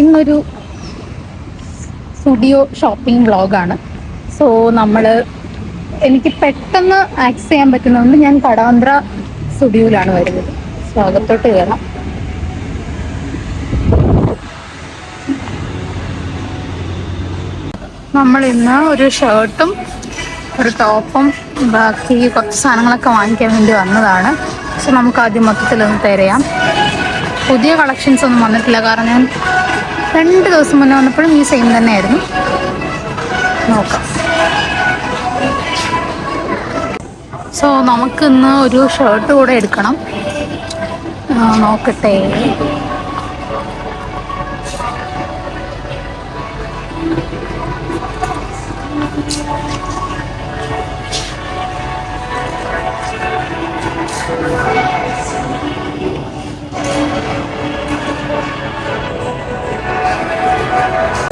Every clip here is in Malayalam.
ഇന്നൊരു സ്റ്റുഡിയോ ഷോപ്പിംഗ് വ്ളോഗാണ് സോ നമ്മൾ എനിക്ക് പെട്ടെന്ന് ആക്സസ് ചെയ്യാൻ പറ്റുന്നതുകൊണ്ട് ഞാൻ കടാന്ത്ര സ്റ്റുഡിയോയിലാണ് വരുന്നത്. സോ അകത്തോട്ട് കയറാം നമ്മൾ ഇന്ന് ഒരു ഷർട്ടും ഒരു ടോപ്പും ബാക്കി കുറച്ച് സാധനങ്ങളൊക്കെ വാങ്ങിക്കാൻ വേണ്ടി വന്നതാണ്. സോ നമുക്ക് ആദ്യം മൊത്തത്തിലൊന്ന് തിരയാം പുതിയ കളക്ഷൻസ് ഒന്നും വന്നിട്ടില്ല. കാരണം ഞാൻ രണ്ട് ദിവസം മുന്നേ വന്നപ്പോഴും ഈ സെയിം തന്നെയായിരുന്നു. നോക്കാം. സോ നമുക്കിന്ന് ഒരു ഷർട്ട് കൂടെ എടുക്കണം. നോക്കട്ടെ.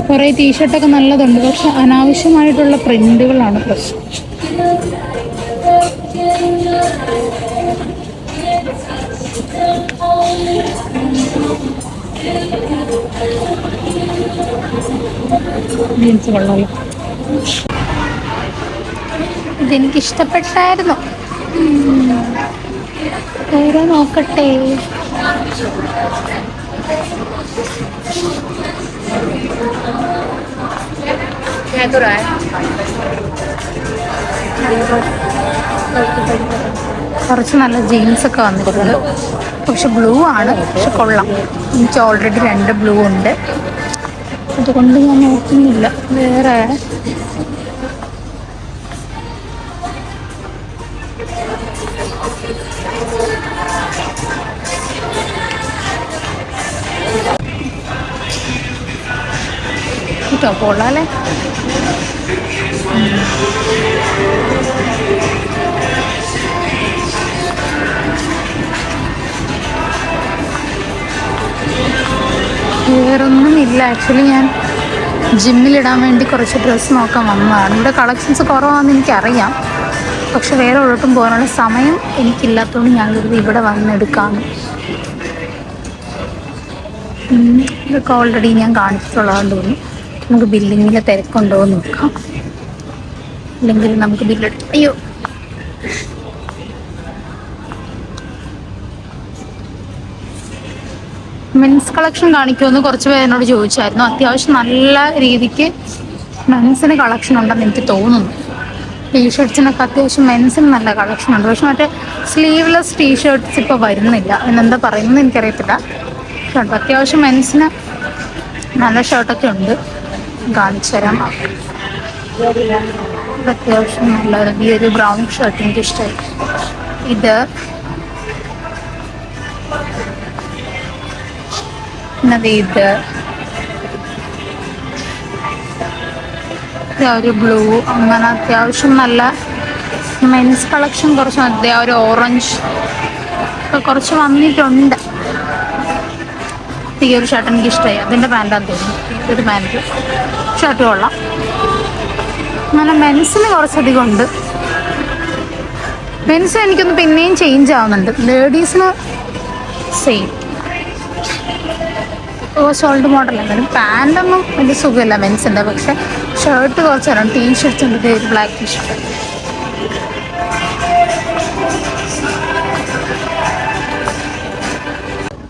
കുറേ ടീഷർട്ടൊക്കെ നല്ലതുണ്ട്. പക്ഷെ അനാവശ്യമായിട്ടുള്ള പ്രിന്റുകളാണ് പ്രശ്നം. ജീൻസ് കൊള്ളാലോ. ഇതെനിക്ക് ഇഷ്ടപ്പെട്ടായിരുന്നു ഉം. വേറെ നോക്കട്ടെ കുറച്ച് നല്ല ജീൻസ് ഒക്കെ വന്നിട്ടുണ്ട്. പക്ഷെ ബ്ലൂ ആണ് പക്ഷെ കൊള്ളാം. എനിക്ക് ഓൾറെഡി രണ്ട് ബ്ലൂ ഉണ്ട്. അതുകൊണ്ട് ഞാൻ നോക്കുന്നില്ല. വേറെ കേട്ടോ കൊള്ളാല്ലേ വേറൊന്നും ഇല്ല ആക്ച്വലി ഞാൻ ജിമ്മിലിടാൻ വേണ്ടി കുറച്ച് ഡ്രസ്സ് നോക്കാൻ വന്നതാണ്. ഇവിടെ കളക്ഷൻസ് കുറവാണെന്ന് എനിക്കറിയാം. പക്ഷെ വേറെ ഒരിടത്തും പോകാനുള്ള സമയം എനിക്കില്ലാത്തതുകൊണ്ട് ഞാൻ കരുതി ഇവിടെ വന്നെടുക്കാം ഉം, ഇതൊക്കെ ഓൾറെഡി ഞാൻ കാണിച്ചിട്ടുള്ളതാണെന്ന് തോന്നുന്നു. നമുക്ക് ബില്ലിങ്ങിലെ തിരക്കുണ്ടോ എന്ന് നോക്കാം. അല്ലെങ്കിൽ നമുക്ക് ബില്ല് അയ്യോ. മെൻസ് കളക്ഷൻ കാണിക്കുമെന്ന് കുറച്ച് പേര് എന്നോട് ചോദിച്ചായിരുന്നു. അത്യാവശ്യം നല്ല രീതിക്ക് മെൻസിന് കളക്ഷൻ ഉണ്ടെന്ന് എനിക്ക് തോന്നുന്നു. ടീഷർട്സിനൊക്കെ അത്യാവശ്യം മെൻസിന് നല്ല കളക്ഷൻ ഉണ്ട്. പക്ഷെ മറ്റേ സ്ലീവ്ലെസ് ടീഷർട്ട്സ് ഇപ്പോൾ വരുന്നില്ല. എന്നെന്താ പറയുന്നത് എനിക്കറിയത്തില്ല. അത്യാവശ്യം മെൻസിന് നല്ല ഷർട്ടൊക്കെ ഉണ്ട്. കാണിച്ചു തരാം അത്യാവശ്യം നല്ല ഈ ഒരു ബ്രൗൺ ഷർട്ട് എനിക്ക് ഇഷ്ടമായി ഇത് ഇത് ഒരു ബ്ലൂ അങ്ങനെ അത്യാവശ്യം നല്ല മെൻസ് കളക്ഷൻ കുറച്ച് ദേ ഒരു ഓറഞ്ച് കുറച്ച് വന്നിട്ടുണ്ട്. ഈ ഒരു ഷർട്ട് എനിക്ക് ഇഷ്ടമായി അതിന്റെ പാന്റാന്ന് തോന്നുന്നു ഒരു പാന്റ് ഷർട്ട് കൊള്ളാം. അങ്ങനെ മെൻസിന് കുറച്ചധികം ഉണ്ട്. മെൻസ് എനിക്കൊന്ന് പിന്നെയും ചേഞ്ച് ആവുന്നുണ്ട്. ലേഡീസിന് സെയിം ഷോൾഡ് മോഡൽ എന്തായാലും പാന്റൊന്നും വലിയ സുഖമില്ല മെൻസിന്റെ പക്ഷേ ഷർട്ട് കുറച്ച് തരാം. ടീ ഷർട്ട്സ് ഉണ്ട്. ബ്ലാക്ക് ടീ ഷർട്ട്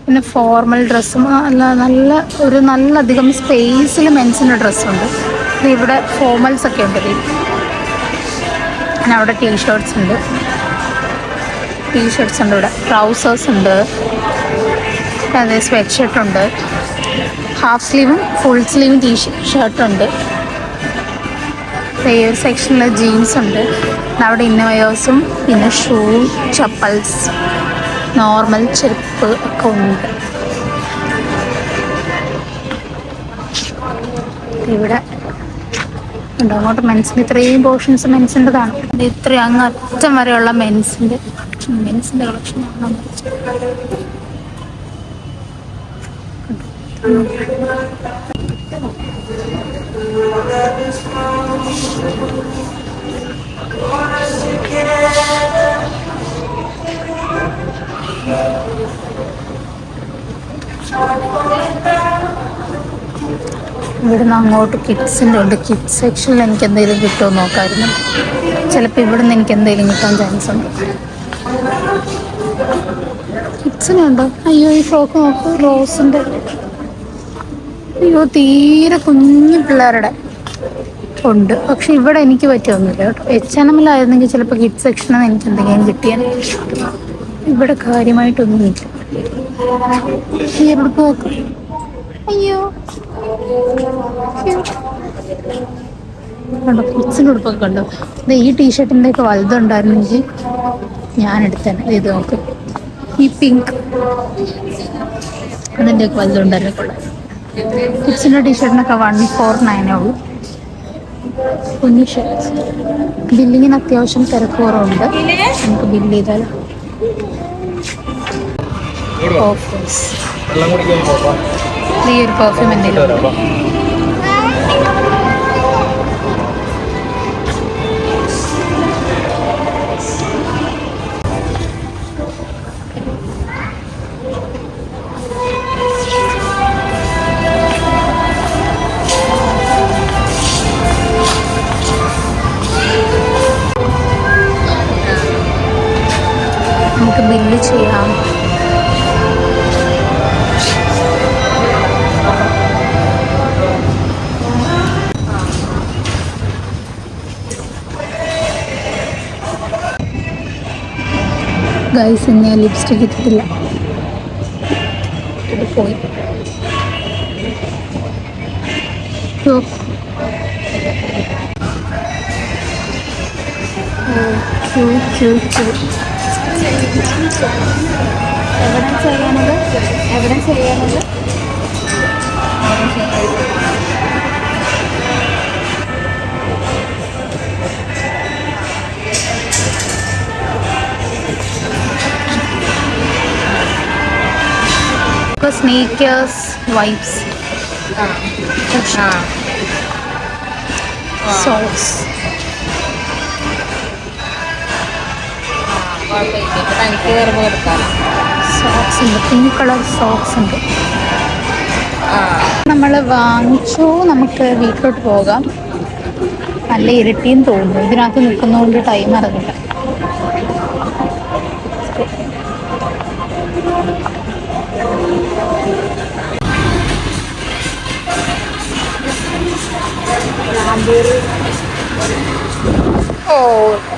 പിന്നെ ഫോർമൽ ഡ്രസ്സും നല്ല നല്ല ഒരു നല്ലധികം സ്പേസിൽ മെൻസിന്റെ ഡ്രസ്സുണ്ട് ഇവിടെ ഫോർമൽസ് ഒക്കെ ഉണ്ട്. പിന്നെ അവിടെ ടീ ഷർട്ട്സ് ഉണ്ട്. ടീ ഷർട്ട്സ് ഉണ്ട് ഇവിടെ. ട്രൗസേഴ്സ് ഉണ്ട്. അതെ സ്വെറ്റ് ഷർട്ട് ഉണ്ട്. ഹാഫ് സ്ലീവും ഫുൾ സ്ലീവും ടീ ഷർട്ട് ഉണ്ട്. ഈ ഒരു സെക്ഷനിൽ ജീൻസ് ഉണ്ട്. അവിടെ ഇന്നവയേഴ്സും പിന്നെ ഷൂ ചപ്പൽസ് നോർമൽ ചെരുപ്പ് ഒക്കെ ഉണ്ട്. ഇവിടെ അങ്ങോട്ട് മെൻസിന് ഇത്രയും പോർഷൻസ് മെൻസിന്റെതാണ് ഇത്രയും അങ്ങ് അറ്റം വരെയുള്ള മെൻസിന്റെ മെൻസിന്റെ കളക്ഷൻ ആണ് ഇവിടുന്ന് അങ്ങോട്ട് കിഡ്സിന്റെ ഉണ്ട്. കിഡ്സ് സെക്ഷനിൽ എനിക്ക് എന്തെങ്കിലും കിട്ടുമോ നോക്കായിരുന്നു. ചിലപ്പോൾ ഇവിടുന്ന് എനിക്ക് എന്തെങ്കിലും കിട്ടാൻ ചാൻസ് ഉണ്ട്. കിഡ്സിനുണ്ടോ അയ്യോ ഈ ഫ്രോക്ക് നോക്ക്. റോസിന്റെ അയ്യോ തീരെ കുഞ്ഞു പിള്ളേരുടെ ഉണ്ട്. പക്ഷെ ഇവിടെ എനിക്ക് പറ്റിയൊന്നുമില്ല കേട്ടോ. H&M എച്ച് എൻ എമ്മിലായിരുന്നെങ്കിൽ ചിലപ്പോൾ കിഡ് സെക്ഷനിൽ എനിക്ക് എന്തെങ്കിലും കിട്ടിയാൽ ഇവിടെ കാര്യമായിട്ടൊന്നുമില്ല എവിടെ അയ്യോ. കണ്ടോ കൊച്ചിന്റെ ഉടുപ്പൊക്കെ കണ്ടോ? ഇത് ഈ ടീഷർട്ടിന്റെ ഒക്കെ വലുതുണ്ടായിരുന്നെങ്കിൽ ഞാൻ എടുത്തേനെ. ഇത് നോക്ക്. ഈ പിങ്ക്. അതിന്റെ ഒക്കെ വലുതുണ്ടായിരുന്നു കൊള്ളാം. കൊച്ചിന്റെ ടീഷർട്ടിനൊക്കെ വൺ ഫോർ നയനേ ഉള്ളൂ. കുഞ്ഞു ഷർട്ട് ബില്ലിങ്ങിന് അത്യാവശ്യം തിരക്ക് കുറവുണ്ട്. നമുക്ക് ബില്ല് ചെയ്താലോ? പോകാം ഈ ഒരു പെർഫ്യൂം എന്തെങ്കിലും ഗൈസ് ഇന്ന് ഞാൻ ലിപ്സ്റ്റിക് ഇട്ടിട്ടില്ല. എവിടെ ചെയ്യാനത് എവിടെ ചെയ്യാനത് സോക്സ്. ഇപ്പൊ സ്നേക്കേഴ്സ് വൈബ്സ് എടുക്കാം. സോക്സ് ഉണ്ട്. പിങ്ക് കളർ സോക്സ് ഉണ്ട്. നമ്മൾ വാങ്ങിച്ചു. നമുക്ക് വീട്ടിലോട്ട് പോകാം. നല്ല ഇരട്ടിയും തോന്നുന്നു ഇതിനകത്ത് നിൽക്കുന്നതുകൊണ്ട് ടൈം അറിഞ്ഞില്ല. Oh.